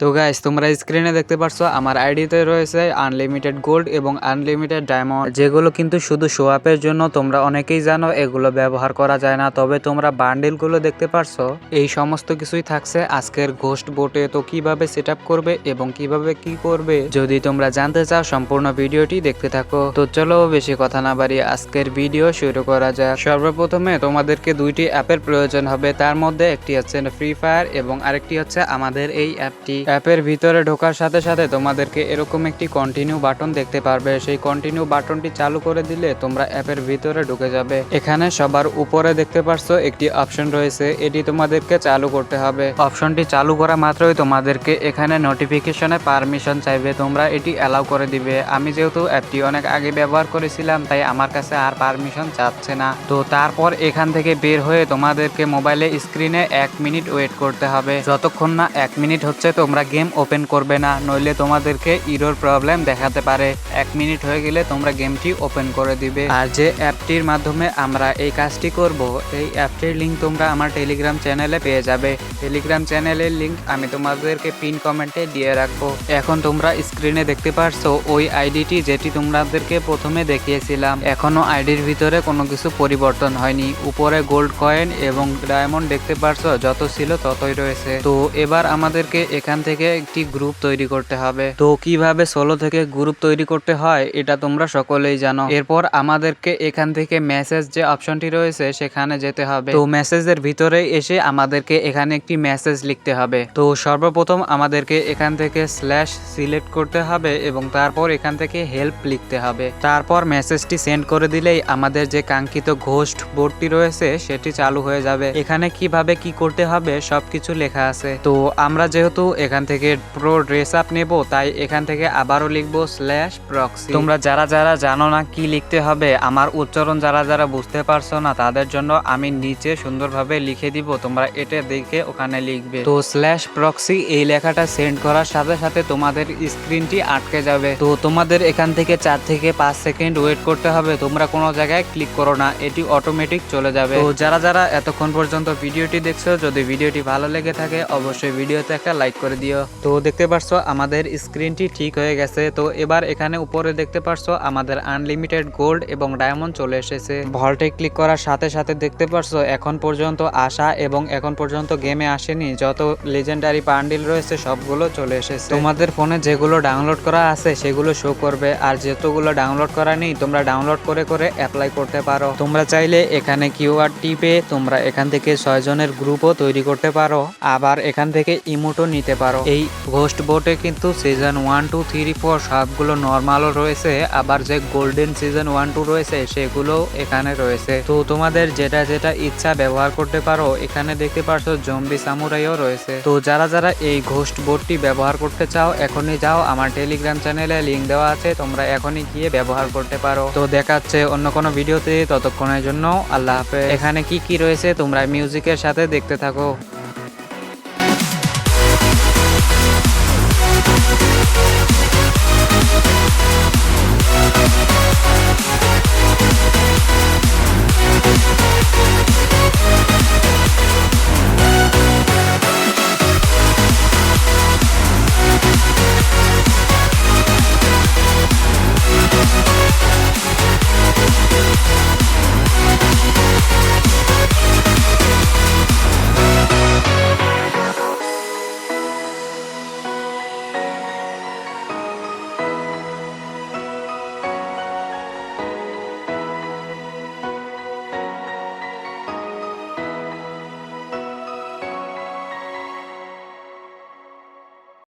তো গাইস তোমরা স্ক্রিনে দেখতে পারছ, আমার আইডিতে রয়েছে আনলিমিটেড গোল্ড এবং আনলিমিটেড ডায়মন্ড যেগুলো কিন্তু শুধু শো আপের জন্য তোমরা অনেকেই জানো, এগুলো ব্যবহার করা যায় না। তবে তোমরা বান্ডিলগুলো দেখতে পারছ, এই সমস্ত কিছুই থাকছে আজকের ঘোস্ট বোটে তো কীভাবে সেট করবে এবং কীভাবে কি করবে, যদি তোমরা জানতে চাও, সম্পূর্ণ ভিডিওটি দেখতে থাকো। তো চলো বেশি কথা না বাড়িয়ে আজকের ভিডিও শুরু করা যাক। সর্বপ্রথমে তোমাদেরকে দুইটি অ্যাপের প্রয়োজন হবে। তার মধ্যে একটি হচ্ছে ফ্রি ফায়ার এবং আরেকটি হচ্ছে আমাদের এই অ্যাপটি। অ্যাপের ভিতরে ঢোকার সাথে সাথে তোমাদেরকে এরকম একটি কন্টিনিউ বাটন দেখতে পারবে। সেই কন্টিনিউ বাটনটি চালু করে দিলে তোমরা অ্যাপের ভিতরে ঢুকে যাবে। এখানে সবার উপরে দেখতে পারছ একটি অপশন রয়েছে। এটি তোমাদেরকে চালু করতে হবে। অপশনটি চালু করা মাত্রই তোমাদেরকে এখানে নোটিফিকেশনে পারমিশন চাইবে। তোমরা এটি অ্যালাউ করে দিবে। আমি যেহেতু অ্যাপটি অনেক আগে ব্যবহার করেছিলাম, তাই আমার কাছে আর পারমিশন চাচ্ছে না। তো তারপর এখান থেকে বের হয়ে তোমাদেরকে মোবাইলে স্ক্রিনে এক মিনিট ওয়েট করতে হবে। যতক্ষণ না এক মিনিট হচ্ছে, তোমরা গেম ওপেন করবে না, নইলে তোমাদেরকে ইরোর প্রবলেম দেখাতে পারে। এক মিনিট হয়ে গেলে তোমরা গেমটি ওপেন করে দিবে। আর যে অ্যাপটির মাধ্যমে আমরা এই কাজটি করব, এই অ্যাপটির লিঙ্ক তোমরা আমার টেলিগ্রাম চ্যানেলে পেয়ে যাবে। টেলিগ্রাম চ্যানেলের লিঙ্ক আমি তোমাদেরকে পিন কমেন্টে দিয়ে রাখব। এখন তোমরা স্ক্রিনে দেখতে পারছ ওই আইডিটি যেটি তোমাদেরকে প্রথমে দেখিয়েছিলাম। এখনও আইডির ভিতরে কোনো কিছু পরিবর্তন হয়নি। উপরে গোল্ড কয়েন এবং ডায়মন্ড দেখতে পারছ, যত ছিল ততই রয়েছে। তো এবার আমাদেরকে এখান থেকে একটি গ্রুপ তৈরি করতে হবে। তো কীভাবে সোলো থেকে গ্রুপ তৈরি করতে হয়, এটা তোমরা সকলেই জানো। এরপর আমাদেরকে এখান থেকে মেসেজ যে অপশনটি রয়েছে, সেখানে যেতে হবে। তো মেসেজের ভিতরে এসে আমাদেরকে এখানে একটি মেসেজ লিখতে হবে। তো সর্বপ্রথম আমাদেরকে এখান থেকে স্ল্যাশ সিলেক্ট করতে হবে এবং তারপর এখান থেকে হেল্প লিখতে হবে। তারপর মেসেজটি সেন্ড করে দিলেই আমাদের যে কাঙ্ক্ষিত ঘোস্ট বোর্ডটি রয়েছে, সেটি চালু হয়ে যাবে। এখানে কীভাবে কি করতে হবে, সবকিছু লেখা আছে। তো আমরা যেহেতু এখান থেকে প্রো ড্রেস আপ নেব তাই এখান থেকে আবারও লিখব স্ল্যাশ প্রক্সি তোমরা যারা যারা জানো না কি লিখতে হবে আমার উচ্চারণ যারা যারা বুঝতে পারছ না তাদের জন্য আমি নিচে সুন্দরভাবে লিখে দিব তোমরা এটা দেখে ওখানে লিখবে। তো স্ল্যাশ প্রক্সি এই লেখাটা সেন্ড করার সাথে সাথে তোমাদের স্ক্রিনটি আটকে যাবে। তো তোমাদের এখান থেকে চার থেকে পাঁচ সেকেন্ড ওয়েট করতে হবে তোমরা কোনো জায়গায় ক্লিক করো না এটি অটোমেটিক চলে যাবে। তো যারা যারা এতক্ষণ পর্যন্ত ভিডিওটি দেখছ যদি ভিডিওটি ভালো লেগে থাকে অবশ্যই ভিডিওতে একটা লাইক করে দিও। তো দেখতে পারছ, আমাদের স্ক্রিনটি ঠিক হয়ে গেছে। তো এবার এখানে উপরে দেখতে পারছ, আমাদের আনলিমিটেড গোল্ড এবং ডায়মন্ড চলে এসেছে। ভল্টে ক্লিক করার সাথে সাথে দেখতে পারছ, এখন পর্যন্ত আসা এবং এখন পর্যন্ত গেমে আসেনি। যত লেজেন্ডারি বান্ডিল রয়েছে, সবগুলো চলে এসেছে। তোমাদের ফোনে যেগুলো ডাউনলোড করা আছে, সেগুলো শো করবে। আর যতগুলো ডাউনলোড করা নেই, তোমরা ডাউনলোড করে করে অ্যাপ্লাই করতে পারো। তোমরা চাইলে এখানে কিউআর টিপে তোমরা এখান থেকে ছয় জনের গ্রুপও তৈরি করতে পারো। আবার এখান থেকে ইমোটও নিতে পারো। এই ঘোস্ট বোটে কিন্তু season one two three four সবগুলো নর্মালও রয়েছে, আবার যে গোল্ডেন সিজন ওয়ান টু রয়েছে, সেগুলো এখানে রয়েছে। তো তোমাদের যেটা যেটা ইচ্ছা ব্যবহার করতে পারো, এখানে দেখতে পারছ জম্বি সামুরাইও রয়েছে। তো যারা যারা এই ঘোস্ট বোটটি ব্যবহার করতে চাও, এখনই যাও, আমার টেলিগ্রাম চ্যানেলে লিঙ্ক দেওয়া আছে, তোমরা এখনই গিয়ে ব্যবহার করতে পারো। তো দেখাচ্ছে অন্য কোনো ভিডিওতে ততক্ষণের জন্য আল্লাহ হাফেজ। এখানে কি কি রয়েছে, তোমরা মিউজিকের সাথে দেখতে থাকো।